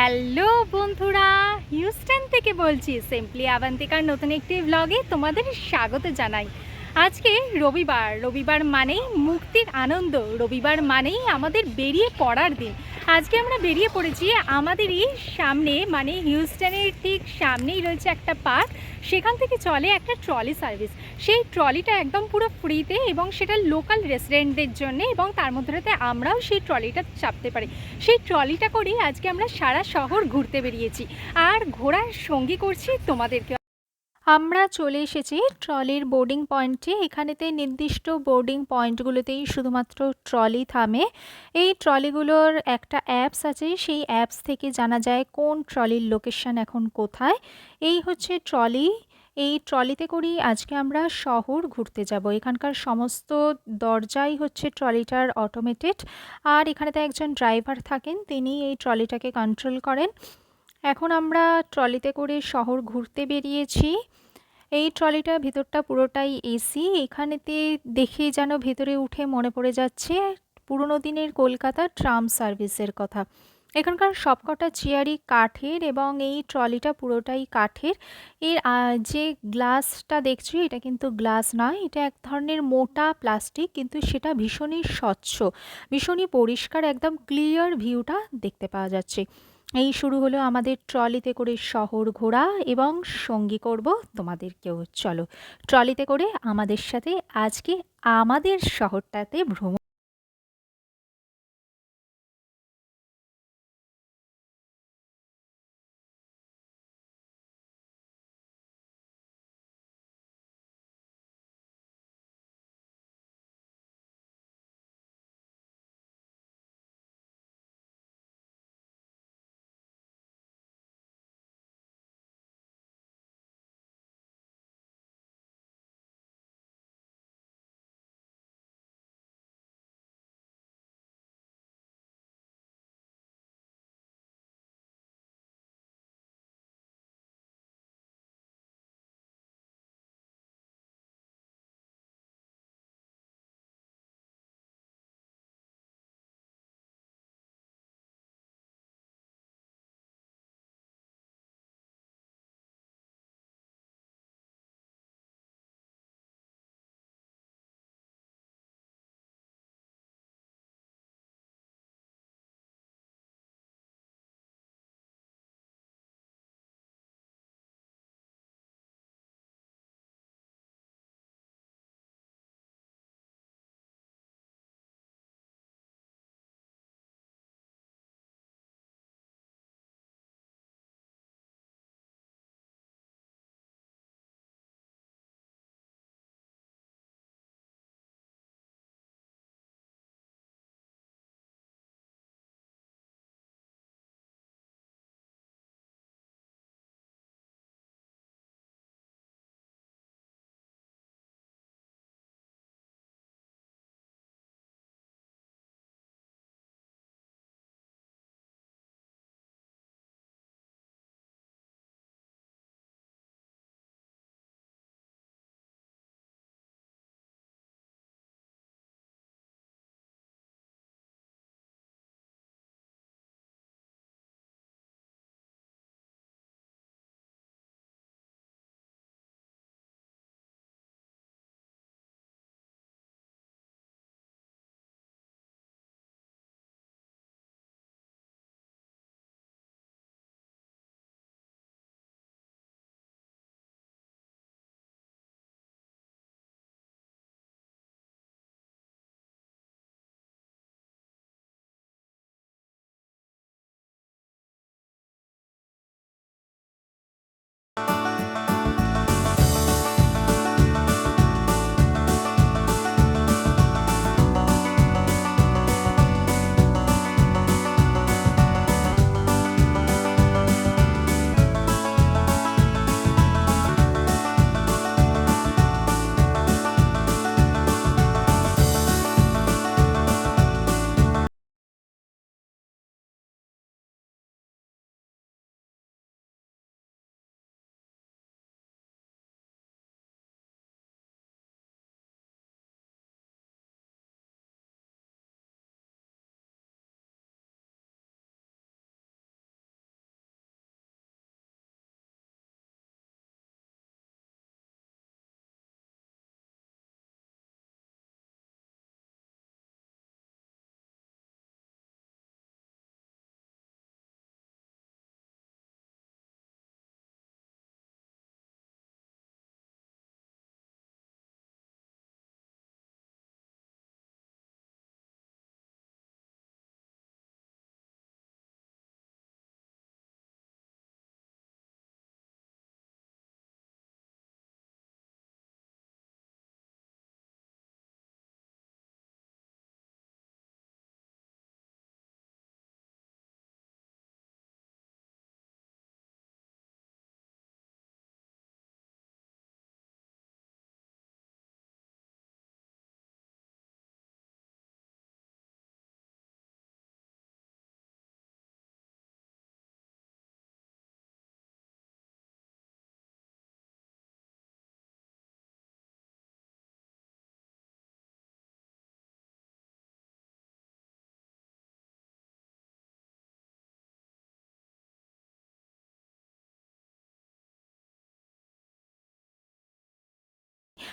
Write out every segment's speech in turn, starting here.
Hello বন্ধুরা, Houston থেকে বলছি সিম্পলি আবান্তিকার নতুন একটি ব্লগে তোমাদের স্বাগত জানাই। আজকে রবিবার রবিবার মানেই মুক্তির আনন্দ, রবিবার মানেই আমাদের বেরিয়ে পড়ার দিন। আজকে আমরা বেরিয়ে পড়েছি আমাদেরই সামনে মানে হিউস্টনের ঠিক সামনেই রয়েছে একটা পার্ক। সেখান থেকে চলে একটা ট্রলি সার্ভিস। সেই ট্রলিটা একদম পুরো ফ্রিতে এবং সেটা লোকাল রেসিডেন্টদের জন্য এবং তার মধ্যে আমরাও সেই ট্রলিটা চাপতে পারি। সেই ট্রলিটা করেই আজকে আমরা সারা শহর ঘুরতে বেরিয়েছি। আর ঘোরার সঙ্গী করছি তোমাদেরকে আমরা চলে এসেছি ট্রলির বোর্ডিং পয়েন্টে এখানেতে নির্দিষ্ট বোর্ডিং পয়েন্টগুলোতেই শুধুমাত্র ট্রলি থামে। এই ট্রলিগুলোর একটা অ্যাপস আছে, সেই অ্যাপস থেকে জানা যায় কোন ট্রলির লোকেশন এখন কোথায়। এই হচ্ছে ট্রলি। এই ট্রলিতে করেই আজকে আমরা শহর ঘুরতে যাব। এখানকার সমস্ত দরজাই হচ্ছে ট্রলিটার অটোমেটেড আর এখানেতে একজন ড্রাইভার থাকেন, তিনি এই ট্রলিটাকে কন্ট্রোল করেন। এখন আমরা ট্রলিতে করে শহর ঘুরতে বেরিয়েছি। এই ট্রলিটা ভিতরটা পুরোটাই এসি। এখানেতে দেখে যেন ভেতরে উঠে মনে পড়ে যাচ্ছে পুরনো দিনের কলকাতা ট্রাম সার্ভিসের কথা। এখানকার সবকটা চেয়ারই কাঠের এবং এই ট্রলিটা পুরোটাই কাঠের। এর যে গ্লাসটা দেখছি, এটা কিন্তু গ্লাস নয়, এটা এক ধরনের মোটা প্লাস্টিক, কিন্তু সেটা ভীষণই স্বচ্ছ। ভীষণই পরিষ্কার, একদম ক্লিয়ার ভিউটা দেখতে পাওয়া যাচ্ছে। এই শুরু হলো আমাদের ট্রলিতে করে শহর ঘোরা এবং সঙ্গী করব তোমাদেরকেও। চলো, ট্রলিতে করে আমাদের সাথে আজকে আমাদের শহরটাতে ভ্রমণ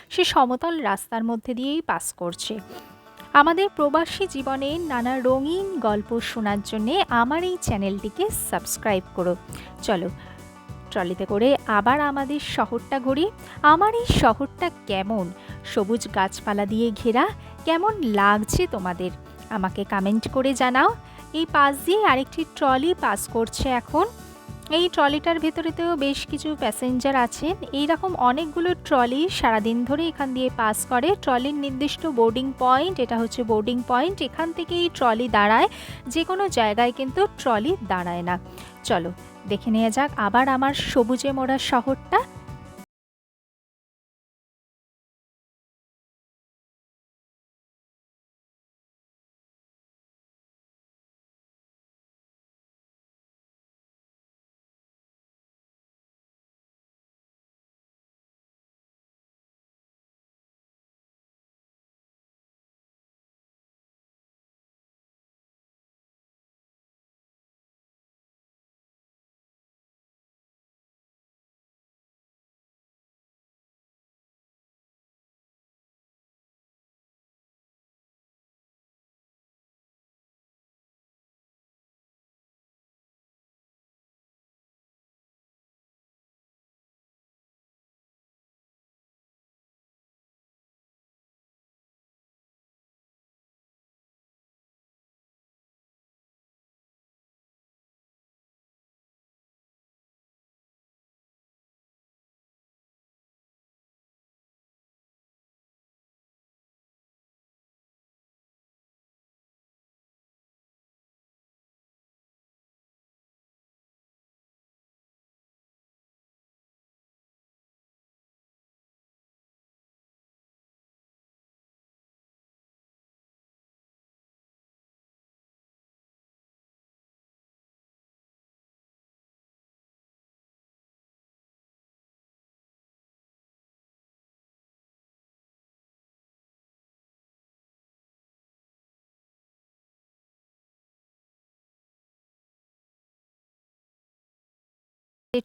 সে সমতল রাস্তার মধ্যে দিয়েই পাস করছে। আমাদের প্রবাসী জীবনের নানা রঙিন গল্প শোনার জন্যে আমার এই চ্যানেলটিকে সাবস্ক্রাইব করো। চলো, ট্রলিতে করে আবার আমাদের শহরটা ঘুরি। আমার এই শহরটা কেমন? সবুজ গাছপালা দিয়ে ঘেরা, কেমন লাগছে তোমাদের? আমাকে কমেন্ট করে জানাও। এই পাশ দিয়ে আরেকটি ট্রলি পাস করছে এখন। এই ট্রলিটার ভেতরেতেও বেশ কিছু প্যাসেঞ্জার আছেন। এই রকম অনেকগুলো ট্রলি সারাদিন ধরে এখান দিয়ে পাস করে। ট্রলির নির্দিষ্ট বোর্ডিং পয়েন্ট, এটা হচ্ছে বোর্ডিং পয়েন্ট, এখান থেকে এই ট্রলি দাঁড়ায়। যে কোনো জায়গায় কিন্তু ট্রলি দাঁড়ায় না। চলো, দেখে নেওয়া যাক আবার আমার সবুজে মোড়া শহরটা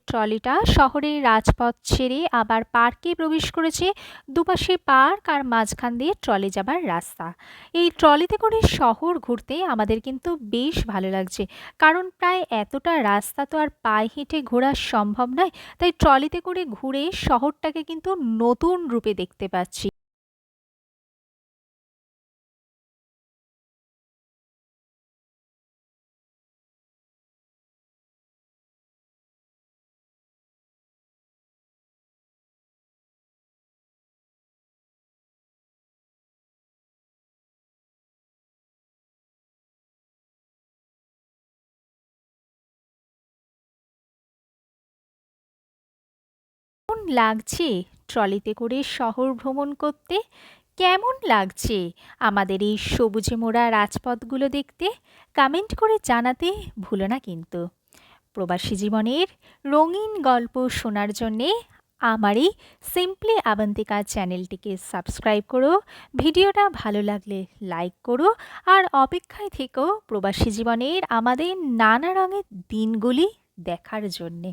ট্রলিটা শহরের রাজপথ ছেড়ে আবার পার্কে প্রবেশ করেছে দুপাশে পার্ক আর মাঝখান দিয়ে ট্রলি যাবার রাস্তা। এই ট্রলিতে করে শহর ঘুরতে আমাদের কিন্তু বেশ ভালো লাগছে, কারণ প্রায় এতটা রাস্তা তো আর পায়ে হেঁটে ঘোরা সম্ভব নয়, তাই ট্রলিতে করে ঘুরে শহরটাকে কিন্তু নতুন রূপে দেখতে পাচ্ছি। লাগছে ট্রলিতে করে শহর ভ্রমণ করতে? কেমন লাগছে আমাদের এই সবুজে মোড়া রাজপথগুলো দেখতে? কমেন্ট করে জানাতে ভুলো না কিন্তু। প্রবাসী জীবনের রঙিন গল্প শোনার জন্যে আমার এই সিম্পলি আবন্তিকা চ্যানেলটিকে সাবস্ক্রাইব করো। ভিডিওটা ভালো লাগলে লাইক করো। আর অপেক্ষায় থেকেও প্রবাসী জীবনের আমাদের নানা রঙের দিনগুলি দেখার জন্যে।